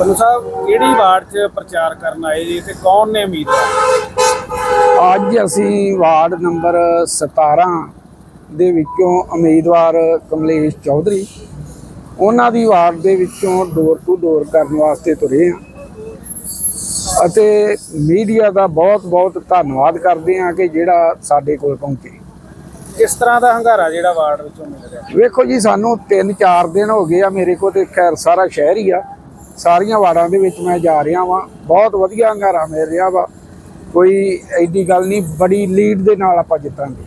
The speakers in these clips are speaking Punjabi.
ਪੰਨੂ ਸਾਹਿਬ ਕਿਹੜੀ ਵਾਰਡ 'ਚ ਪ੍ਰਚਾਰ ਕਰਨ ਆਏ ਜੀ ਤੇ ਕੌਣ ਨੇ ਉਮੀਦਵਾਰ? ਅੱਜ ਅਸੀਂ ਵਾਰਡ ਨੰਬਰ 17 ਦੇ ਵਿੱਚੋਂ ਉਮੀਦਵਾਰ ਕਮਲੇਸ਼ ਚੌਧਰੀ ਉਹਨਾਂ ਦੀ ਵਾਰਡ ਦੇ ਵਿੱਚੋਂ ਡੋਰ ਟੂ ਡੋਰ ਕਰਨ ਵਾਸਤੇ ਤੁਰੇ ਹਾਂ ਅਤੇ ਮੀਡੀਆ ਦਾ ਬਹੁਤ ਬਹੁਤ ਧੰਨਵਾਦ ਕਰਦੇ ਹਾਂ ਕਿ ਜਿਹੜਾ ਸਾਡੇ ਕੋਲ ਪਹੁੰਚੇ। ਕਿਸ ਤਰ੍ਹਾਂ ਦਾ ਹੰਗਾਰਾ ਜਿਹੜਾ ਵਾਰਡ ਵਿੱਚੋਂ ਮਿਲ ਰਿਹਾ? ਵੇਖੋ ਜੀ ਸਾਨੂੰ 3-4 ਦਿਨ ਹੋ ਗਏ ਆ ਮੇਰੇ ਕੋਲ ਤੇ ਖੈਰ ਸਾਰਾ ਸ਼ਹਿਰ ਹੀ ਆ। ਸਾਰੀਆਂ ਵਾਰਡਾਂ ਦੇ ਵਿੱਚ ਮੈਂ ਜਾ ਰਿਹਾ ਵਾਂ। ਬਹੁਤ ਵਧੀਆ ਹੰਗਾਰਾ ਮਿਲ ਰਿਹਾ ਵਾ। ਕੋਈ ਐਡੀ ਗੱਲ ਨਹੀਂ ਬੜੀ ਲੀਡ ਦੇ ਨਾਲ ਆਪਾਂ ਜਿੱਤਾਂਗੇ।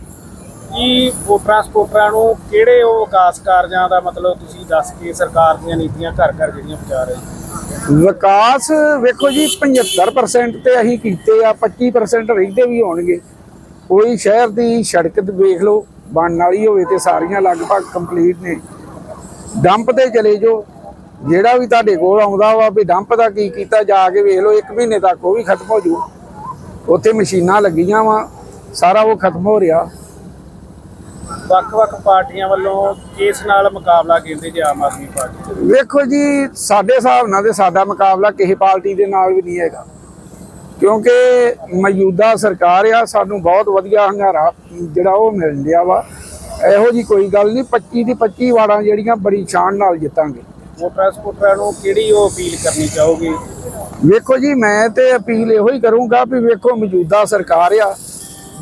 ਕੀ ਵੋਟਰਾਂ ਸਪੋਟਰਾਂ ਨੂੰ ਕਿਹੜੇ ਉਹ ਵਿਕਾਸ ਕਾਰਜਾਂ ਦਾ ਮਤਲਬ ਤੁਸੀਂ ਦੱਸ ਕੇ ਸਰਕਾਰ ਦੀਆਂ ਨੀਤੀਆਂ ਘਰ ਘਰ ਜਿਹੜੀਆਂ ਪਹੁੰਚਾ ਰਹੇ? ਵਿਕਾਸ ਵੇਖੋ ਜੀ 75% ਤੇ ਅਸੀਂ ਕੀਤੇ ਆ 25% ਰਹਿੰਦੇ ਵੀ ਹੋਣਗੇ। ਕੋਈ ਸ਼ਹਿਰ ਦੀ ਸੜਕ ਤੇ ਵੇਖ ਲਓ ਬਣਨ ਵਾਲੀ ਹੋਵੇ ਤੇ ਸਾਰੀਆਂ ਲਗਭਗ ਕੰਪਲੀਟ ਨੇ। ਡੰਪ ਤੇ ਚਲੇ ਜਾਓ। ਜਿਹੜਾ ਵੀ ਤੁਹਾਡੇ ਕੋਲ ਆਉਂਦਾ ਵਾ ਵੀ ਡੰਪ ਦਾ ਕੀ ਕੀਤਾ ਜਾ ਕੇ ਵੇਖ ਲਓ 1 ਮਹੀਨੇ ਤੱਕ ਉਹ ਵੀ ਖਤਮ ਹੋ ਜੂ। ਉੱਥੇ ਮਸ਼ੀਨਾਂ ਲੱਗੀਆਂ ਵਾ ਸਾਰਾ ਉਹ ਖਤਮ ਹੋ ਰਿਹਾ। ਵੱਖ-ਵੱਖ ਪਾਰਟੀਆਂ ਵੱਲੋਂ ਕਿਸ ਨਾਲ ਮੁਕਾਬਲਾ ਕਹਿੰਦੇ ਜੀ ਆਮ ਆਦਮੀ ਪਾਰਟੀ? ਵੇਖੋ ਜੀ ਸਾਡੇ ਹਿਸਾਬ ਨਾਲ ਤੇ ਸਾਡਾ ਮੁਕਾਬਲਾ ਕਿਸੇ ਪਾਰਟੀ ਦੇ ਨਾਲ ਵੀ ਨਹੀਂ ਹੈਗਾ। ਕਿਉਂਕਿ ਮੌਜੂਦਾ ਸਰਕਾਰ ਆ ਸਾਨੂੰ ਬਹੁਤ ਵਧੀਆ ਹੰਗਾਰਾ ਜਿਹੜਾ ਉਹ ਮਿਲ ਰਿਹਾ ਵਾ। ਇਹੋ ਜੀ ਕੋਈ ਗੱਲ ਨਹੀਂ 25 ਦੀ 25 ਵਾਰਾਂ ਜਿਹੜੀਆਂ ਬੜੀ ਸ਼ਾਨ ਨਾਲ ਜਿੱਤਾਂਗੇ। ਵੋਟਰਾਂ ਸਪੋਟਰਾਂ ਨੂੰ ਕਿਹੜੀ ਉਹ ਅਪੀਲ ਕਰਨੀ ਚਾਹੋਗੇ? ਵੇਖੋ ਜੀ ਮੈਂ ਤੇ ਅਪੀਲ ਇਹੋ ਹੀ ਕਰੂੰਗਾ ਵੀ ਵੇਖੋ ਮੌਜੂਦਾ ਸਰਕਾਰ ਆ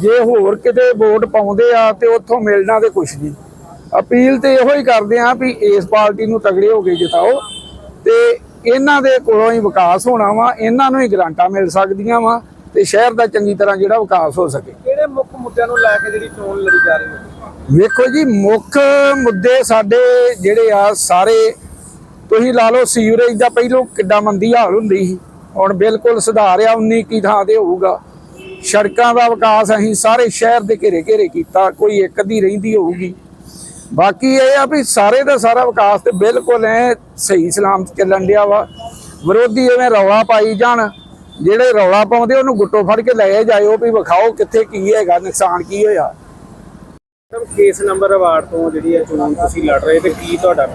ਜੇ ਹੋਰ ਕਿਤੇ ਵੋਟ ਪਾਉਂਦੇ ਆ ਤੇ ਉੱਥੋਂ ਮਿਲਣਾ ਤੇ ਕੁਛ ਨਹੀਂ। ਅਪੀਲ ਤੇ ਇਹੋ ਹੀ ਕਰਦੇ ਆ ਵੀ ਇਸ ਪਾਰਟੀ ਨੂੰ ਤਗੜੇ ਹੋ ਕੇ ਜਿਤਾਓ ਤੇ ਇਹਨਾਂ ਦੇ ਕੋਲੋਂ ਹੀ ਵਿਕਾਸ ਹੋਣਾ ਵਾ ਇਹਨਾਂ ਨੂੰ ਹੀ ਗਰਾਂਟਾਂ ਮਿਲ ਸਕਦੀਆਂ ਵਾ ਤੇ ਸ਼ਹਿਰ ਦਾ ਚੰਗੀ ਤਰ੍ਹਾਂ ਜਿਹੜਾ ਵਿਕਾਸ ਹੋ ਸਕੇ। ਕਿਹੜੇ ਮੁੱਖ ਮੁੱਦਿਆਂ ਨੂੰ ਲੈ ਕੇ ਜਿਹੜੀ ਚੋਣ ਲੜੀ ਜਾ ਰਹੀ ਹੈ? ਵੇਖੋ ਜੀ ਮੁੱਖ ਮੁੱਦੇ ਸਾਡੇ ਜਿਹੜੇ ਆ ਸਾਰੇ ਤੁਸੀਂ ਲਾ ਲਓ ਸੀਵਰੇਜ ਦਾ ਪਹਿਲੋਂ ਕਿੱਡਾ ਮੰਦੀ ਹਾਲ ਹੁੰਦੀ ਸੀ। ਹੁਣ ਬਿਲਕੁਲ ਸੁਧਾਰ 19 ਕੀ ਥਾਂ ਤੇ ਹੋਊਗਾ। ਸੜਕਾਂ ਦਾ ਵਿਕਾਸ ਅਸੀਂ ਸਾਰੇ ਸ਼ਹਿਰ ਦੇ ਘੇਰੇ ਘੇਰੇ ਕੀਤਾ, ਕੋਈ ਇੱਕ ਅੱਧੀ ਰਹਿੰਦੀ ਹੋਊਗੀ। ਬਾਕੀ ਇਹ ਆ ਵੀ ਸਾਰੇ ਦਾ ਸਾਰਾ ਵਿਕਾਸ ਤੇ ਬਿਲਕੁਲ ਐ ਸਹੀ ਸਲਾਮਤ ਚੱਲਣ ਡਿਆ ਵਾ। ਵਿਰੋਧੀ ਐਵੇਂ ਰੌਲਾ ਪਾਈ ਜਾਣ, ਜਿਹੜੇ ਰੌਲਾ ਪਾਉਂਦੇ ਉਹਨੂੰ ਗੁੱਟੋ ਫੜ ਕੇ ਲੈ ਜਾਇਓ ਵੀ ਵਿਖਾਓ ਕਿੱਥੇ ਕੀ ਹੈਗਾ, ਨੁਕਸਾਨ ਕੀ ਹੋਇਆ। ਸਰ ਕੇਸ ਨੰਬਰ ਅਵਾਰਡ ਤੋਂ ਜਿਹੜੀ ਹੈ ਚੋਣ ਤੁਸੀਂ ਲੜ ਰਹੇ ਤੇ ਕੀ ਤੁਹਾਡਾ?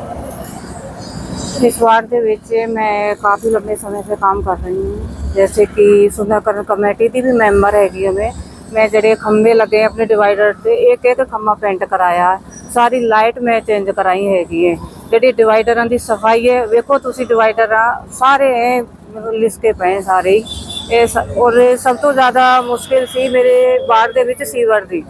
इस वार्ड के ਵਿੱਚ ਮੈਂ ਕਾਫੀ ਲੰਬੇ ਸਮੇਂ ਸੇ ਕੰਮ ਕਰ ਰਹੀ ਹਾਂ ਜੈਸੇ ਕਿ ਸੁੰਦਰਕਰਨ ਕਮੇਟੀ ਦੀ ਵੀ ਮੈਂਬਰ ਹੈਗੀ ਹਾਂ ਮੈਂ ਮੈਂ ਜਿਹੜੇ ਖੰਭੇ ਲੱਗੇ ਆਪਣੇ ਡਿਵਾਈਡਰ ਤੇ ਇੱਕ ਇੱਕ ਖੰਭਾ ਪੇਂਟ ਕਰਾਇਆ ਸਾਰੀ ਲਾਈਟ ਮੈਂ ਚੇਂਜ ਕਰਾਈ ਹੈਗੀ ਹੈ ਜਿਹੜੀ ਡਿਵਾਈਡਰਾਂ ਦੀ ਸਫਾਈ ਹੈ ਵੇਖੋ ਤੁਸੀਂ ਡਿਵਾਈਡਰਾਂ ਸਾਰੇ ਐਂ ਲਿਸਕੇ ਪਏ ਸਾਰੇ ਹੀ। ਇਹ ਸ- ਔਰ ਇਹ ਸਭ ਤੋਂ ਜ਼ਿਆਦਾ ਮੁਸ਼ਕਿਲ ਸੀ ਮੇਰੇ ਵਾਰਡ ਦੇ ਵਿੱਚ ਸੀਵਰ ਦੀ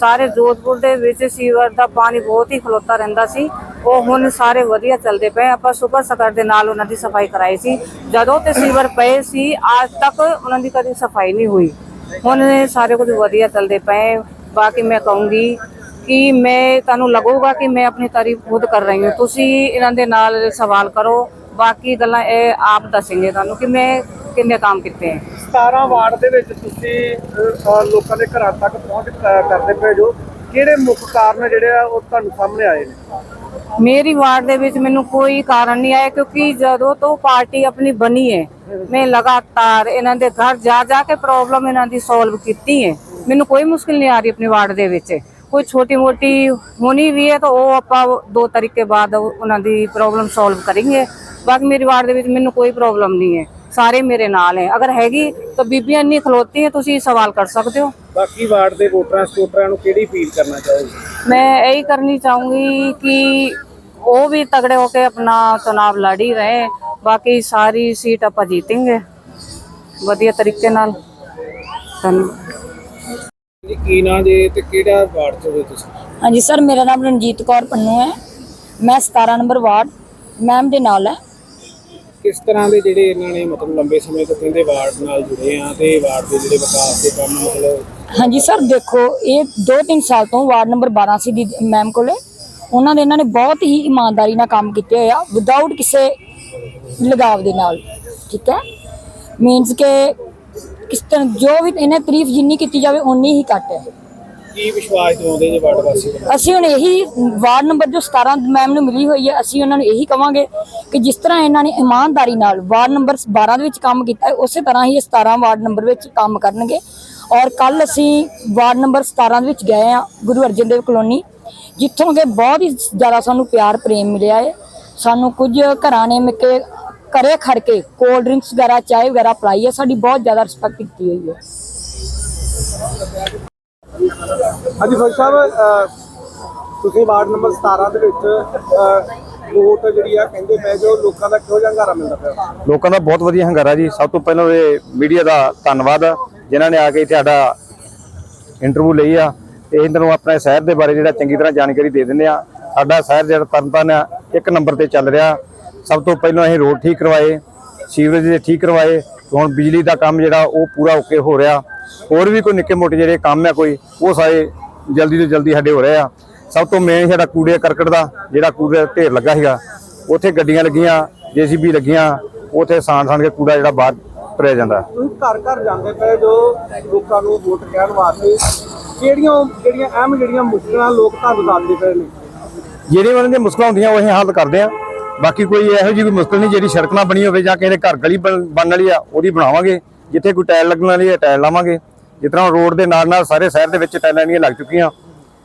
ਸਾਰੇ ਜੋਧਪੁਰ ਦੇ ਵਿੱਚ ਸੀਵਰ ਦਾ ਪਾਣੀ ਬਹੁਤ ਹੀ ਖਲੋਤਾ ਰਹਿੰਦਾ ਸੀ ਉਹ ਹੁਣ ਸਾਰੇ ਵਧੀਆ ਚੱਲਦੇ ਪਏ ਆਪਾਂ ਸੁਪਰ ਸਕਰ ਦੇ ਨਾਲ ਉਹਨਾਂ ਦੀ ਸਫ਼ਾਈ ਕਰਾਈ ਸੀ। ਜਦੋਂ ਤੇ ਸੀਵਰ ਪਏ ਸੀ, ਅੱਜ ਤੱਕ ਉਹਨਾਂ ਦੀ ਕਦੀ ਸਫ਼ਾਈ ਨਹੀਂ ਹੋਈ। ਹੁਣ ਸਾਰੇ ਕੁਝ ਵਧੀਆ ਚੱਲਦੇ ਪਏ। ਬਾਕੀ ਮੈਂ ਕਹੂੰਗੀ ਕਿ ਮੈਂ, ਤੁਹਾਨੂੰ ਲੱਗੂਗਾ ਕਿ ਮੈਂ ਆਪਣੀ ਤਾਰੀਫ ਖੁਦ ਕਰ ਰਹੀ ਹਾਂ। ਤੁਸੀਂ ਇਹਨਾਂ ਦੇ ਨਾਲ ਸਵਾਲ ਕਰੋ। ਬਾਕੀ ਗੱਲਾਂ ਇਹ ਆਪ ਦੱਸਣਗੇ ਤੁਹਾਨੂੰ ਕਿ ਮੈਂ ਕਿੰਨੇ ਕੰਮ ਕੀਤੇ ਹੈ 17 ਵਾਰਡ ਦੇ ਵਿੱਚ ਤੁਸੀਂ ਲੋਕਾਂ ਦੇ ਘਰਾਂ ਤੱਕ ਪਹੁੰਚ ਕਰਦੇ ਪਏ ਜੋ। ਕਿਹੜੇ ਮੁੱਖ ਕਾਰਨ ਜਿਹੜੇ ਆ ਉਹ ਤੁਹਾਨੂੰ ਸਾਹਮਣੇ ਆਏ ਨੇ? ਮੇਰੀ ਵਾਰਡ ਦੇ ਵਿੱਚ ਮੈਨੂੰ ਕੋਈ ਕਾਰਨ ਨਹੀਂ ਆਇਆ ਕਿਉਂਕਿ ਜਦੋਂ ਤੋਂ ਪਾਰਟੀ ਆਪਣੀ ਬਣੀ ਹੈ, ਮੈਂ ਲਗਾਤਾਰ ਇਹਨਾਂ ਦੇ ਘਰ ਜਾ ਜਾ ਕੇ ਪ੍ਰੋਬਲਮ ਇਹਨਾਂ ਦੀ ਸੋਲਵ ਕੀਤੀ ਹੈ। ਮੈਨੂੰ ਕੋਈ ਮੁਸ਼ਕਿਲ ਨਹੀਂ ਆ ਰਹੀ ਆਪਣੀ ਵਾਰਡ ਦੇ ਵਿੱਚ। ਕੋਈ ਛੋਟੀ ਮੋਟੀ ਹੋਣੀ ਵੀ ਹੈ ਤਾਂ ਉਹ ਆਪਾਂ ਦੋ ਤਰੀਕੇ ਬਾਅਦ ਉਹਨਾਂ ਦੀ ਪ੍ਰੋਬਲਮ ਸੋਲਵ ਕਰਾਂਗੇ। ਬਾਕੀ ਮੇਰੀ ਵਾਰਡ ਦੇ ਵਿੱਚ ਮੈਨੂੰ ਕੋਈ ਪ੍ਰੋਬਲਮ ਨਹੀਂ ਹੈ। ਸਾਰੇ ਮੇਰੇ ਨਾਲ ਹੈ। ਅਗਰ ਹੈਗੀ ਤਾਂ ਬੀਬੀਆਂ ਇੰਨੀ ਖਲੋਤੀ ਹੈ ਤੁਸੀਂ ਸਵਾਲ ਕਰ ਸਕਦੇ ਹੋ। ਬਾਕੀ ਵਾਰਡ ਦੇ ਵੋਟਰਾਂ ਸਪੋਰਟਰਾਂ ਨੂੰ ਕਿਹੜੀ ਅਪੀਲ ਕਰਨਾ ਚਾਹੋਗੇ? ਮੈਂ ਇਹੀ ਕਰਨੀ ਚਾਹੂੰਗੀ ਕਿ ਉਹ ਵੀ ਤਗੜੇ ਹੋ ਕੇ ਆਪਣਾ ਚੋਣਾਂ ਲੜੀ ਰਹੇ। ਬਾਕੀ ਸਾਰੀ ਸੀਟ ਆਪਾਂ ਜੀਤेंगे ਵਧੀਆ ਤਰੀਕੇ ਨਾਲ। ਧੰਨਵਾਦ। ਕੀ ਨਾਮ ਜੇ ਤੇ ਕਿਹੜਾ ਵਾਰਡ ਚ ਹੋ ਤੁਸੀਂ? ਹਾਂਜੀ ਸਰ ਮੇਰਾ ਨਾਮ ਰਣਜੀਤ ਕੌਰ ਪੰਨੂ ਹੈ। ਮੈਂ 17 ਨੰਬਰ ਵਾਰਡ ਮੈਮ ਦੇ ਨਾਲ ਹੈ। ਕਿਸ ਤਰ੍ਹਾਂ ਦੇ ਜਿਹੜੇ ਇਹਨਾਂ ਨੇ ਮਤਲਬ ਲੰਬੇ ਸਮੇਂ ਤੋਂ ਕਹਿੰਦੇ ਵਾਰਡ ਨਾਲ ਜੁੜੇ ਆ ਤੇ ਵਾਰਡ ਦੇ ਜਿਹੜੇ ਵਿਕਾਸ ਦੇ ਕੰਮ ਮਤਲਬ ਹਾਂਜੀ ਸਰ, ਦੇਖੋ, ਇਹ 2-3 ਸਾਲ ਤੋਂ ਵਾਰਡ ਨੰਬਰ 12 ਸੀ ਦੀ ਮੈਮ ਕੋਲੇ। ਉਹਨਾਂ ਦੇ ਇਹਨਾਂ ਨੇ ਬਹੁਤ ਹੀ ਇਮਾਨਦਾਰੀ ਨਾਲ ਕੰਮ ਕੀਤੇ ਹੋਏ ਆ ਵਿਦਆਊਟ ਕਿਸੇ ਲਗਾਵ ਦੇ ਨਾਲ, ਠੀਕ ਹੈ? ਮੀਨਸ ਕਿ ਕਿਸ ਤਰ੍ਹਾਂ ਜੋ ਵੀ ਇਹਨੇ ਤਾਰੀਫ ਜਿੰਨੀ ਕੀਤੀ ਜਾਵੇ, ਓਨੀ ਹੀ ਘੱਟ ਹੈ। ਕੀ ਵਿਸ਼ਵਾਸ ਦਿਵਾਉਂਦੇ ਜੇ ਵਾਰਡ ਵਾਸੀ? ਅਸੀਂ ਹੁਣ ਇਹੀ ਵਾਰਡ ਨੰਬਰ ਜੋ 17 ਮੈਮ ਨੂੰ ਮਿਲੀ ਹੋਈ ਹੈ, ਅਸੀਂ ਉਹਨਾਂ ਨੂੰ ਇਹੀ ਕਵਾਂਗੇ ਕਿ ਜਿਸ ਤਰ੍ਹਾਂ ਇਹਨਾਂ ਨੇ ਇਮਾਨਦਾਰੀ ਨਾਲ ਵਾਰਡ ਨੰਬਰ 12 ਦੇ ਵਿੱਚ ਕੰਮ ਕੀਤਾ ਹੈ, ਉਸੇ ਤਰ੍ਹਾਂ ਹੀ ਇਹ 17 ਵਾਰਡ ਨੰਬਰ ਵਿੱਚ ਕੰਮ ਕਰਨਗੇ। ਔਰ ਕੱਲ ਅਸੀਂ ਵਾਰਡ ਨੰਬਰ 17 ਦੇ ਵਿੱਚ ਗਏ ਆ ਗੁਰੂ ਅਰਜਨ ਦੇਵ ਕਲੋਨੀ, ਜਿੱਥੋਂ ਕਿ ਬਹੁਤ ਹੀ ਜ਼ਿਆਦਾ ਸਾਨੂੰ ਪਿਆਰ, ਪ੍ਰੇਮ ਮਿਲਿਆ ਹੈ। ਸਾਨੂੰ ਕੁਝ ਘਰਾਂ ਨੇ ਮਿੱਕੇ ਘਰੇ ਖੜ ਕੇ ਕੋਲਡ ਡਰਿੰਕਸ ਵਗੈਰਾ, ਚਾਹ ਵਗੈਰਾ ਪਲਾਈ ਹੈ, ਸਾਡੀ ਬਹੁਤ ਜ਼ਿਆਦਾ ਰਿਸਪੈਕਟ ਕੀਤੀ ਹੋਈ ਹੈ। ਹਾਂਜੀ ਫੌਜ ਸਾਹਿਬ ਤੁਸੀਂ ਵਾਰਡ ਨੰਬਰ 17 ਦੇ ਵਿੱਚ ਵੋਟ ਜਿਹੜੀ ਆ ਕਹਿੰਦੇ ਪਏ ਜੋ ਲੋਕਾਂ ਦਾ ਕਿਹੋ ਜਿਹਾ ਹੰਗਾਰਾ ਮਿਲਦਾ ਪਿਆ? ਲੋਕਾਂ ਦਾ ਬਹੁਤ ਵਧੀਆ ਹੰਗਾਰਾ ਜੀ। ਸਭ ਤੋਂ ਪਹਿਲਾਂ ਇਹ ਮੀਡੀਆ ਦਾ ਧੰਨਵਾਦ ਆ, ਜਿਨ੍ਹਾਂ ਨੇ ਆ ਕੇ ਇੱਥੇ ਸਾਡਾ ਇੰਟਰਵਿਊ ਲਈ ਆ। ਤੇ ਇਹਨਾਂ ਨੂੰ ਆਪਣੇ ਸ਼ਹਿਰ ਦੇ ਬਾਰੇ ਜਿਹੜਾ ਚੰਗੀ ਤਰ੍ਹਾਂ ਜਾਣਕਾਰੀ ਦੇ ਦਿੰਦੇ ਆ। ਸਾਡਾ ਸ਼ਹਿਰ ਜਿਹੜਾ ਤਰਨਤਾਰਨ ਆ ਇੱਕ ਨੰਬਰ ਤੇ ਚੱਲ ਰਿਹਾ। ਸਭ ਤੋਂ ਪਹਿਲਾਂ ਅਸੀਂ ਰੋਡ ਠੀਕ ਕਰਵਾਏ ਸੀਵਰੇਜ ਦੇ ਠੀਕ ਕਰਵਾਏ। ਹੁਣ ਬਿਜਲੀ ਦਾ ਕੰਮ ਜਿਹੜਾ ਉਹ ਪੂਰਾ ਓਕੇ ਹੋ ਰਿਹਾ। ਹੋਰ ਵੀ ਕੋਈ ਨਿੱਕੇ ਮੋਟੇ ਜਿਹੜੇ ਕੰਮ ਆ ਕੋਈ ਉਹ ਸਾਰੇ ਜਲਦੀ ਤੋਂ ਜਲਦੀ ਸਾਡੇ ਹੋ ਰਹੇ ਆ। ਸਭ ਤੋਂ ਮੇਨ ਸਾਡਾ ਕੂੜੇ ਕਰਕਟ ਦਾ ਜਿਹੜਾ ਕੂੜੇ ਦਾ ਢੇਰ ਲੱਗਾ ਸੀਗਾ ਉੱਥੇ ਗੱਡੀਆਂ ਲੱਗੀਆਂ ਜੀਸੀਬੀ ਲੱਗੀਆਂ ਉੱਥੇ ਸਾਣ ਸਾਣ ਕੇ ਕੂੜਾ ਜਿਹੜਾ ਬਾਹਰ ਭਰਿਆ ਜਾਂਦਾ। ਘਰ ਘਰ ਜਾਂਦੇ ਪਏ ਜੋ ਲੋਕਾਂ ਨੂੰ ਵੋਟ ਕਹਿਣ ਵਾਸਤੇ। ਕਿਹੜੀਆਂ ਜਿਹੜੀਆਂ ਅਹਿਮ ਜਿਹੜੀਆਂ ਮੁਸ਼ਕਲਾਂ ਲੋਕ ਤੁਹਾਨੂੰ ਦੱਸਦੇ ਪਏ ਨੇ? ਜਿਹੜੀਆਂ ਉਹਨਾਂ ਦੀਆਂ ਮੁਸ਼ਕਲਾਂ ਹੁੰਦੀਆਂ ਉਹ ਅਸੀਂ ਹੱਲ ਕਰਦੇ ਆ। ਬਾਕੀ ਕੋਈ ਇਹੋ ਜਿਹੀ ਕੋਈ ਮੁਸ਼ਕਲ ਨਹੀਂ ਜਿਹੜੀ ਸੜਕ ਨਾ ਬਣੀ ਹੋਵੇ ਜਾਂ ਕਿਸੇ ਦੇ ਘਰ ਗਲੀ ਬਣ- ਬਣਨ ਵਾਲੀ ਆ ਉਹਦੀ ਬਣਾਵਾਂਗੇ। ਜਿੱਥੇ ਕੋਈ ਟਾਇਲ ਲੱਗਣ ਵਾਲੀ ਹੈ ਟਾਇਲ ਲਾਵਾਂਗੇ। ਜਿਸ ਤਰ੍ਹਾਂ ਰੋਡ ਦੇ ਨਾਲ ਨਾਲ ਸਾਰੇ ਸ਼ਹਿਰ ਦੇ ਵਿੱਚ ਟਾਇਲਾਂ ਨਹੀਂ ਲੱਗ ਚੁੱਕੀਆਂ।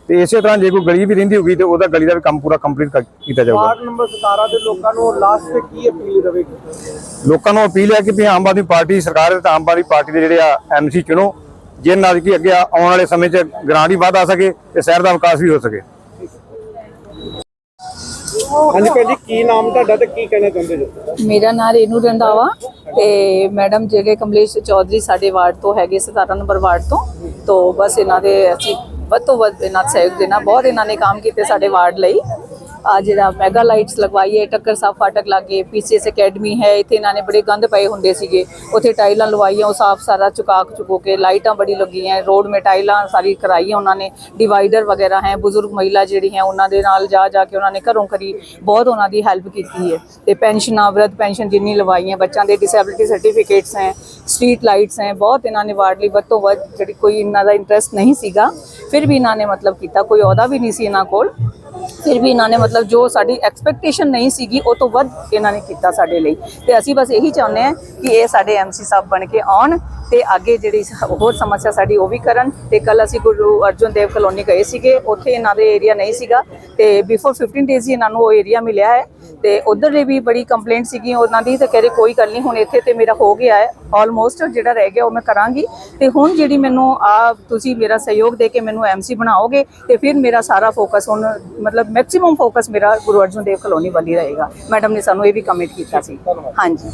ਤੇ ਇਸੇ ਤਰ੍ਹਾਂ ਜੇ ਕੋਈ ਗਲੀ ਵੀ ਰਹਿੰਦੀ ਹੋਗੀ ਤੇ ਉਹਦਾ ਗਲੀ ਦਾ ਵੀ ਕੰਮ ਪੂਰਾ ਕੰਪਲੀਟ ਕੀਤਾ ਜਾਊਗਾ। ਵਾਰਡ ਨੰਬਰ 17 ਦੇ ਲੋਕਾਂ ਨੂੰ ਲਾਸਟ ਤੇ ਕੀ ਅਪੀਲ ਰਹੇਗੀ ਲੋਕਾਂ ਨੂੰ ਅਪੀਲ ਹੈ ਕਿ ਵੀ ਆਮ ਆਦਮੀ ਪਾਰਟੀ ਸਰਕਾਰ ਹੈ ਤਾਂ ਆਮ ਆਦਮੀ ਪਾਰਟੀ ਦੇ ਜਿਹੜੇ ਆ ਐਮਸੀ ਚੁਣੋ ਜਿਹਦੇ ਨਾਲ ਕਿ ਅੱਗੇ ਆਉਣ ਵਾਲੇ ਸਮੇਂ 'ਚ ਗ੍ਰਾਂਟ ਵੀ ਵੱਧ ਆ ਸਕੇ ਤੇ ਸ਼ਹਿਰ ਦਾ ਵਿਕਾਸ ਵੀ ਹੋ ਸਕੇ। ਹਾਂਜੀ ਭੈਣ ਜੀ, ਕੀ ਨਾਮ ਤੁਹਾਡਾ ਤੇ ਕੀ ਕਹਿਣਾ ਚਾਹੁੰਦੇ ਜੋ? ਮੇਰਾ ਨਾਮ ਰੇਨੂ ਰੰਧਾਵਾ ਤੇ ਮੈਡਮ ਜਿਹੜੇ ਕਮਲੇਸ਼ ਚੌਧਰੀ ਸਾਡੇ ਵਾਰਡ ਤੋਂ ਹੈਗੇ 17 ਨੰਬਰ ਵਾਰਡ ਤੋਂ। ਤੋਂ ਬਸ ਇਹਨਾਂ ਦੇ ਅਸੀਂ ਵੱਧ ਤੋਂ ਵੱਧ ਇਹਨਾਂ ਸਹਿਯੋਗ ਦੇਣਾ, ਬਹੁਤ ਇਹਨਾਂ ਨੇ ਕੰਮ ਕੀਤੇ ਸਾਡੇ ਵਾਰਡ ਲਈ। ਜਿਹੜਾ ਮੈਗਾ ਲਾਈਟਸ ਲਗਵਾਈ ਹੈ ਟੱਕਰ ਸਾਫ਼ ਫਾਟਕ ਲਾਗੇ ਪੀਸੀਐਸ ਅਕੈਡਮੀ ਹੈ, ਇੱਥੇ ਇਹਨਾਂ ਨੇ ਬੜੇ ਗੰਦ ਪਏ ਹੁੰਦੇ ਸੀਗੇ। ਉੱਥੇ ਟਾਈਲਾਂ ਲਵਾਈਆਂ, ਉਹ ਸਾਫ਼ ਸਾਰਾ ਚੁਕਾਕ ਚੁਕੋ ਕੇ ਲਾਈਟਾਂ ਬੜੀ ਲੱਗੀਆਂ ਰੋਡ ਮੇ ਟਾਈਲਾਂ ਸਾਰੀ ਕਰਾਈਆਂ ਉਹਨਾਂ ਨੇ। ਡਿਵਾਈਡਰ ਵਗੈਰਾ ਹੈ, ਬਜ਼ੁਰਗ ਮਹਿਲਾ ਜਿਹੜੀ ਹੈ, ਉਹਨਾਂ ਦੇ ਨਾਲ ਜਾ ਜਾ ਕੇ ਉਹਨਾਂ ਨੇ ਘਰੋਂ ਕਰੀ ਬਹੁਤ ਉਹਨਾਂ ਦੀ ਹੈਲਪ ਕੀਤੀ ਹੈ। ਤੇ ਪੈਨਸ਼ਨਾਂ, ਵਰਤ ਪੈਨਸ਼ਨ ਜਿੰਨੀ ਲਵਾਈਆਂ, ਬੱਚਿਆਂ ਦੇ ਡਿਸੇਬਿਲਿਟੀ ਸਰਟੀਫਿਕੇਟਸ ਹੈ ਸਟਰੀਟ ਲਾਈਟਸ ਹੈ, ਬਹੁਤ ਇਹਨਾਂ ਨੇ ਵਾਰਡ ਲਈ, ਵੱਧ ਤੋਂ ਵੱਧ ਜਿਹੜੀ ਕੋਈ ਇਹਨਾਂ ਦਾ ਇੰਟਰਸਟ ਨਹੀਂ ਸੀਗਾ, ਫਿਰ ਵੀ ਇਹਨਾਂ ਨੇ ਮਤਲਬ ਕੀਤਾ, ਕੋਈ ਅਹੁਦਾ ਵੀ ਨਹੀਂ ਸੀ ਇਹਨਾਂ ਕੋਲ। ਫਿਰ ਵੀ ਇਹਨਾਂ ਨੇ ਮਤਲਬ ਜੋ ਸਾਡੀ ਐਕਸਪੈਕਟੇਸ਼ਨ ਨਹੀਂ ਸੀਗੀ, ਉਹ ਤੋਂ ਵੱਧ ਇਹਨਾਂ ਨੇ ਕੀਤਾ ਸਾਡੇ ਲਈ। ਤੇ ਅਸੀਂ ਬਸ ਇਹੀ ਚਾਹੁੰਦੇ ਹਾਂ ਕਿ ਇਹ ਸਾਡੇ ਐਮਸੀ ਸਾਹਿਬ ਬਣ ਕੇ ਆਉਣ ਤੇ ਅੱਗੇ ਜਿਹੜੀ ਹੋਰ ਸਮੱਸਿਆ ਸਾਡੀ ਉਹ ਵੀ ਕਰਨ। ਤੇ ਕੱਲ ਅਸੀਂ ਗੁਰੂ ਅਰਜਨ ਦੇਵ ਕਲੋਨੀ ਗਏ ਸੀਗੇ, ਉੱਥੇ ਇਹਨਾਂ ਦੇ ਏਰੀਆ ਨਹੀਂ ਸੀਗਾ। ਤੇ ਬਿਫੋਰ 15 ਡੇਜ਼ ਹੀ ਇਹਨਾਂ ਨੂੰ ਉਹ ਏਰੀਆ ਮਿਲਿਆ ਹੈ। ਤੇ ਉਧਰ ਦੇ ਵੀ ਬੜੀ ਕੰਪਲੇਂਟ ਸੀਗੀ ਉਹਨਾਂ ਦੀ ਤੇ ਕਹਿੰਦੇ ਕੋਈ ਗੱਲ ਨਹੀਂ ਹੁਣ ਇੱਥੇ ਤੇ ਮੇਰਾ ਹੋ ਗਿਆ ਹੈ ਆਲਮੋਸਟ ਜਿਹੜਾ ਰਹਿ ਗਿਆ ਉਹ ਮੈਂ ਕਰਾਂਗੀ। ਤੇ ਹੁਣ ਜਿਹੜੀ ਮੈਨੂੰ ਆ ਤੁਸੀਂ ਮੇਰਾ ਸਹਿਯੋਗ ਦੇ ਕੇ ਮੈਨੂੰ ਐਮਸੀ ਬਣਾਓਗੇ ਤੇ ਫਿਰ ਮੇਰਾ ਸਾਰਾ ਫੋਕਸ ਹੁਣ ਮਤਲਬ ਮੈਕਸਿਮਮ ਫੋਕਸ ਮੇਰਾ ਗੁਰੂ ਅਰਜਨ ਦੇਵ ਕਲੋਨੀ ਵੱਲ ਹੀ ਰਹੇਗਾ। ਮੈਡਮ ਨੇ ਸਾਨੂੰ ਇਹ ਵੀ ਕਮਿਟ ਕੀਤਾ ਸੀ। ਹਾਂਜੀ।